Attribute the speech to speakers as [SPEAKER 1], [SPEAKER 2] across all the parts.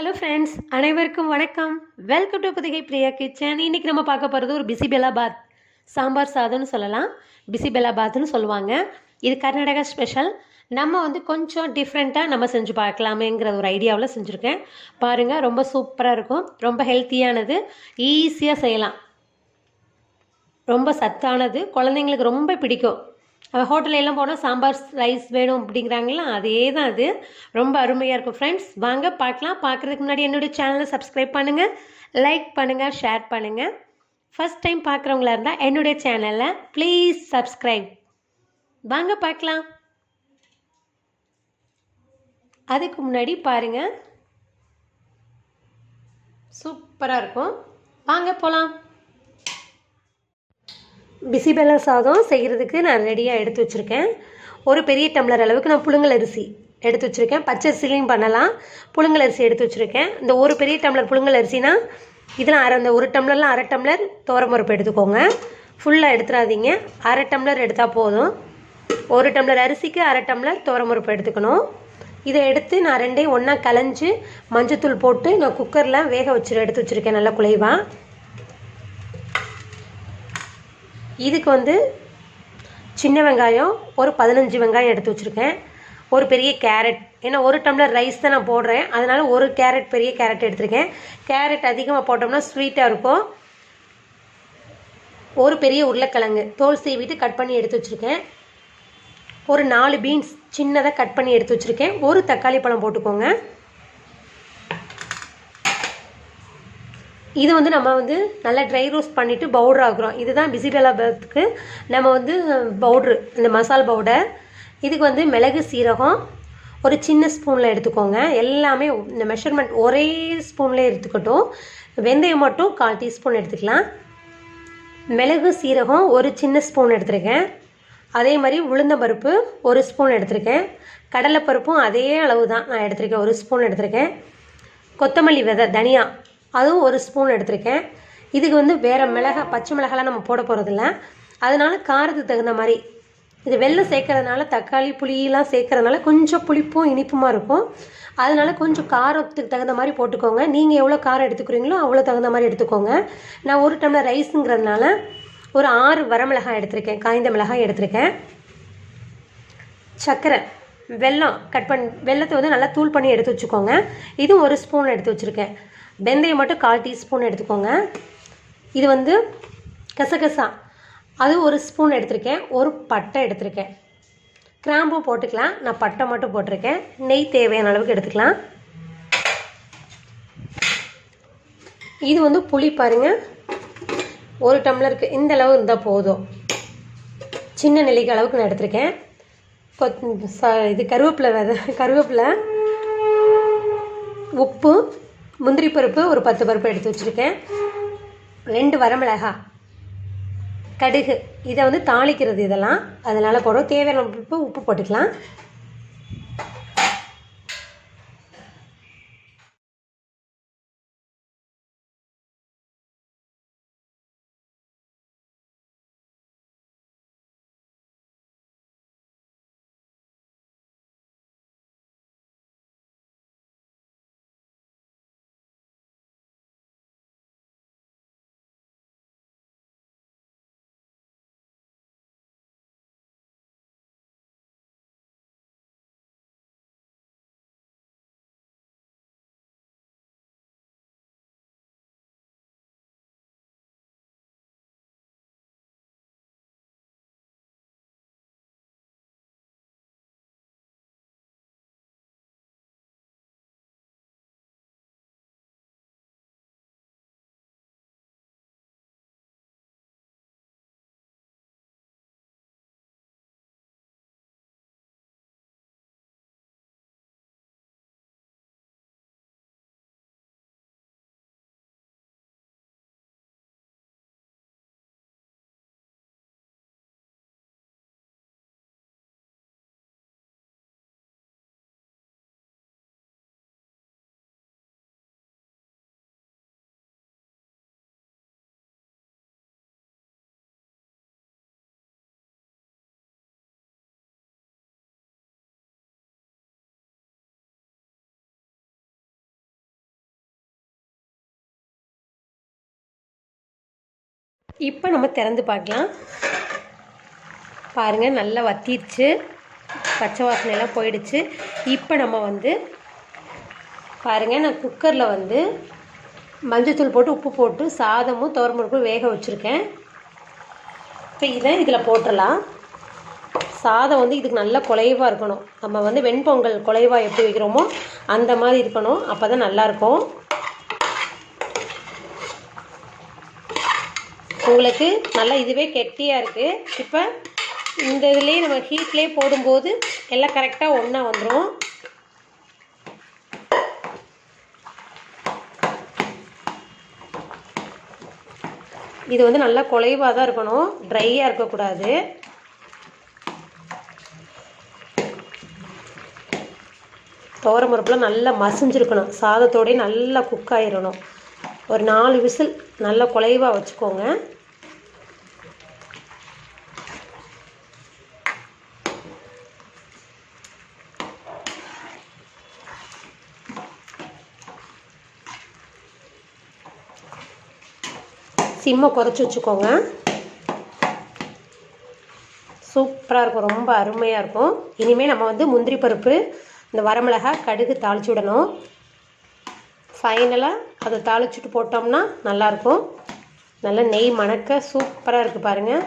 [SPEAKER 1] Hello friends அனைவருக்கும் வணக்கம். Welcome to Pudhugai Priya kitchen இன்றைக்கி நம்ம பார்க்க போகிறது ஒரு பிசிபெலா பாத் சாம்பார் சாதம்னு சொல்லலாம். பிசிபெலா பாத்னு சொல்லுவாங்க. இது கர்நாடகா ஸ்பெஷல் நம்ம வந்து கொஞ்சம் டிஃப்ரெண்ட்டாக நம்ம செஞ்சு பார்க்கலாமேங்கிற ஒரு ஐடியாவில் செஞ்சுருக்கேன். பாருங்கள் ரொம்ப சூப்பராக இருக்கும். ரொம்ப ஹெல்த்தியானது ஈஸியாக செய்யலாம். ரொம்ப சத்தானது. குழந்தைங்களுக்கு ரொம்ப பிடிக்கும். ஹோட்டலெல்லாம் போனால் சாம்பார் ரைஸ் வேணும் அப்படிங்கிறாங்களா? அதே தான் அது. ரொம்ப அருமையாக இருக்கும் ஃப்ரெண்ட்ஸ் வாங்க பார்க்கலாம். பார்க்குறதுக்கு முன்னாடி என்னுடைய சேனலை சப்ஸ்கிரைப் பண்ணுங்கள் லைக் பண்ணுங்கள் ஷேர் பண்ணுங்கள் ஃபஸ்ட் டைம் பார்க்குறவங்களா இருந்தால் என்னுடைய சேனலை ப்ளீஸ் சப்ஸ்கிரைப் வாங்க பார்க்கலாம். அதுக்கு முன்னாடி பாருங்கள் சூப்பராக இருக்கும். வாங்க போகலாம் பிசிபெல்லா சாதம் செய்கிறதுக்கு நான் ரெடியாக எடுத்து வச்சுருக்கேன். ஒரு பெரிய டம்ளர் அளவுக்கு நான் புழுங்கல் அரிசி எடுத்து வச்சுருக்கேன். பச்சை அரிசிலையும் பண்ணலாம். புழுங்கல் அரிசி எடுத்து வச்சுருக்கேன். இந்த ஒரு பெரிய டம்ளர் புழுங்கல் அரிசினா இதில் அரை அந்த ஒரு டம்ளர்லாம் அரை டம்ளர் துவரம்பருப்பு எடுத்துக்கோங்க. ஃபுல்லாக எடுத்துடாதீங்க அரை டம்ளர் எடுத்தால் போதும். ஒரு டம்ளர் அரிசிக்கு அரை டம்ளர் துவரம்பருப்பு எடுத்துக்கணும். இதை எடுத்து நான் ரெண்டையும் ஒன்றா கலைஞ்சு மஞ்சத்தூள் போட்டு நான் குக்கரில் வேக வச்சு எடுத்து வச்சுருக்கேன். நல்லா குலைவாக இதுக்கு வந்து சின்ன வெங்காயம் ஒரு பதினஞ்சு வெங்காயம் எடுத்து வச்சுருக்கேன். ஒரு பெரிய கேரட் ஏன்னா ஒரு டம்ளர் ரைஸ் தான் நான் போடுறேன். அதனால் ஒரு கேரட் பெரிய கேரட் எடுத்திருக்கேன். கேரட் அதிகமாக போட்டோம்னா ஸ்வீட்டாக இருக்கும். ஒரு பெரிய உருளைக்கிழங்கு தோல் சீவிட்டு கட் பண்ணி எடுத்து வச்சுருக்கேன். ஒரு நாலு பீன்ஸ் சின்னதாக கட் பண்ணி எடுத்து வச்சுருக்கேன். ஒரு தக்காளி பழம் போட்டுக்கோங்க. இது வந்து நம்ம வந்து நல்லா ட்ரை ரோஸ்ட் பண்ணிவிட்டு பவுடர் ஆகுறோம் இதுதான் பிசிபெலா பேத்துக்கு நம்ம வந்து பவுட்ரு இந்த மசால் பவுடர் இதுக்கு வந்து மிளகு சீரகம் ஒரு சின்ன ஸ்பூனில் எடுத்துக்கோங்க. எல்லாமே இந்த மெஷர்மெண்ட் ஒரே ஸ்பூன்லேயே எடுத்துக்கட்டும். வெந்தயம் மட்டும் கால் டீஸ்பூன் எடுத்துக்கலாம். மிளகு சீரகம் ஒரு சின்ன ஸ்பூன் எடுத்திருக்கேன். அதே மாதிரி உளுந்தம்பருப்பு ஒரு ஸ்பூன் எடுத்திருக்கேன். கடலைப்பருப்பும் அதே அளவு தான் நான் எடுத்திருக்கேன். ஒரு ஸ்பூன் எடுத்திருக்கேன். கொத்தமல்லி விதை தனியா அதுவும் ஒரு ஸ்பூன் எடுத்திருக்கேன். இதுக்கு வந்து வேறு மிளகா பச்சை மிளகாலாம் நம்ம போட போகிறதில்ல அதனால காரத்துக்கு தகுந்த மாதிரி. இது வெள்ளம் சேர்க்கறதுனால தக்காளி புளியெலாம் சேர்க்கறதுனால கொஞ்சம் புளிப்பும் இனிப்புமாக இருக்கும். அதனால கொஞ்சம் காரத்துக்கு தகுந்த மாதிரி போட்டுக்கோங்க. நீங்கள் எவ்வளோ காரம் எடுத்துக்கிறீங்களோ அவ்வளோ தகுந்த மாதிரி எடுத்துக்கோங்க. நான் ஒரு டம்ளர் ரைஸுங்கிறதுனால ஒரு ஆறு வரமிளகாய் எடுத்திருக்கேன். காய்ந்த மிளகாய் எடுத்திருக்கேன். சர்க்கரை வெல்லம் கட் பண்ணி வெள்ளத்தை வந்து நல்லா தூள் பண்ணி எடுத்து வச்சுக்கோங்க. இதுவும் ஒரு ஸ்பூன் எடுத்து வச்சுருக்கேன். வெந்தயம் மட்டும் கால் டீஸ்பூன் எடுத்துக்கோங்க. இது வந்து கசகசா. அது ஒரு ஸ்பூன் எடுத்திருக்கேன். ஒரு பட்டை எடுத்திருக்கேன். கிராம்பும் போட்டுக்கலாம். நான் பட்டை மட்டும் போட்டிருக்கேன். நெய் தேவையான அளவுக்கு எடுத்துக்கலாம். இது வந்து புளி பாருங்கள் ஒரு டம்ளருக்கு இந்த அளவு இருந்தால் போதும். சின்ன நிலைக்கு அளவுக்கு நான் எடுத்திருக்கேன். கொத் இது கருவேப்பிலை விதை கருவேப்பிலை. உப்பு. முந்திரி பருப்பு ஒரு பத்து பருப்பு எடுத்து வச்சுருக்கேன். ரெண்டு வரமிளகா. கடுகு. இதை வந்து தாளிக்கிறது இதெல்லாம். அதனால் போடுறோம். தேவையான உப்பு உப்பு போட்டுக்கலாம். இப்போ நம்ம திறந்து பார்க்கலாம். பாருங்கள் நல்லா வத்திடுச்சு பச்சை வாசனையெல்லாம் போயிடுச்சு. இப்போ நம்ம வந்து பாருங்கள் நான் குக்கரில் வந்து மஞ்சத்தூள் போட்டு உப்பு போட்டு சாதமும் துவரம்பருப்பும் வேக வச்சுருக்கேன். இப்போ இதை இதில் போட்டுடலாம் சாதம் வந்து இதுக்கு நல்லா குலைவாக இருக்கணும். நம்ம வந்து வெண்பொங்கல் குலைவாக எப்படி வைக்கிறோமோ அந்த மாதிரி இருக்கணும். அப்போ தான் நல்லாயிருக்கும் உங்களுக்கு நல்லா இதுவே கெட்டியாக இருக்குது இப்போ இந்த இதுலேயே நம்ம ஹீட்லேயே போடும்போது எல்லாம் கரெக்டாக ஒன்றா வந்துடும் இது வந்து நல்லா குலைவாக தான் இருக்கணும். ட்ரையாக இருக்கக்கூடாது. துவரம்பருப்புலாம் நல்லா மசிஞ்சிருக்கணும். சாதத்தோடய நல்லா குக் ஆயிடணும் ஒரு நாலு விசில் நல்லா குலைவாக வச்சுக்கோங்க. சிம்மை குறைச்சி வச்சுக்கோங்க. சூப்பராக இருக்கும். ரொம்ப அருமையாக இருக்கும். இனிமேல் நம்ம வந்து முந்திரி பருப்பு இந்த வரமிளகா கடுகு தாளிச்சு விடணும். ஃபைனலாக அதை தாளிச்சுட்டு போட்டோம்னா நல்லாயிருக்கும் நல்லா நெய் மணக்க சூப்பராக இருக்குது பாருங்கள்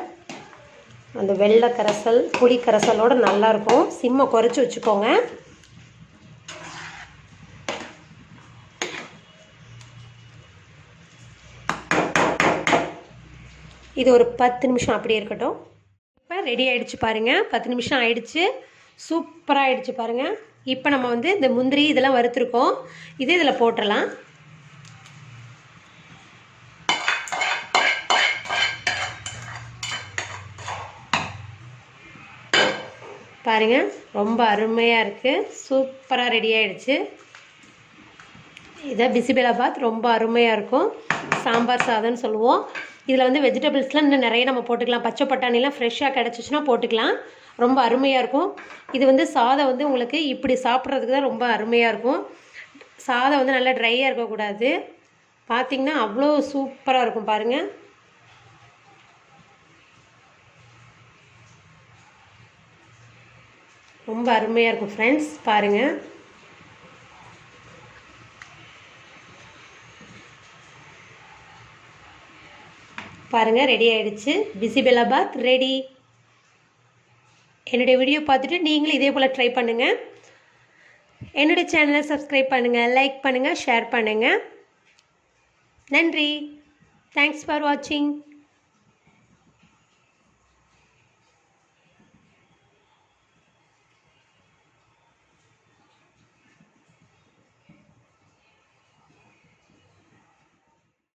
[SPEAKER 1] அந்த வெள்ளை கரைசல் புளி கரைசலோடு நல்லாயிருக்கும் சிம்மை குறைச்சி வச்சுக்கோங்க. இது ஒரு பத்து நிமிஷம் அப்படியே இருக்கட்டும். இப்போ ரெடி ஆகிடுச்சு பாருங்கள் பத்து நிமிஷம் ஆயிடுச்சு. சூப்பராக ஆகிடுச்சு பாருங்கள் இப்போ நம்ம வந்து இந்த முந்திரி இதெல்லாம் வறுத்துருக்கோம். இதே இதில் போட்டுடலாம் பாருங்கள் ரொம்ப அருமையாக இருக்குது சூப்பராக ரெடி ஆகிடுச்சு இதை பிசிபெலாபாத் ரொம்ப அருமையாக இருக்கும். சாம்பார் சாதம்னு சொல்லுவோம். இதில் வந்து வெஜிடபிள்ஸ்லாம் இன்னும் நிறைய நம்ம போட்டுக்கலாம். பச்சை பட்டாணிலாம் ஃப்ரெஷ்ஷாக கிடச்சிச்சின்னா போட்டுக்கலாம். ரொம்ப அருமையாக இருக்கும். இது வந்து சாதம் வந்து உங்களுக்கு இப்படி சாப்பிட்றதுக்கு தான் ரொம்ப அருமையாக இருக்கும். சாதம் வந்து நல்லா ட்ரையாக இருக்கக்கூடாது. பார்த்திங்கன்னா அவ்வளோ சூப்பராக இருக்கும் பாருங்கள் ரொம்ப அருமையாக இருக்கும் ஃப்ரெண்ட்ஸ் பாருங்கள் பாருங்கள் ரெடி ஆகிடுச்சு பிசிபெலாபாத் ரெடி என்னுடைய வீடியோ பார்த்துட்டு நீங்களும் இதே போல் ட்ரை பண்ணுங்கள் என்னுடைய சேனலை சப்ஸ்கிரைப் பண்ணுங்கள் லைக் பண்ணுங்கள் ஷேர் பண்ணுங்கள் நன்றி. தேங்க்ஸ் ஃபார் வாட்சிங்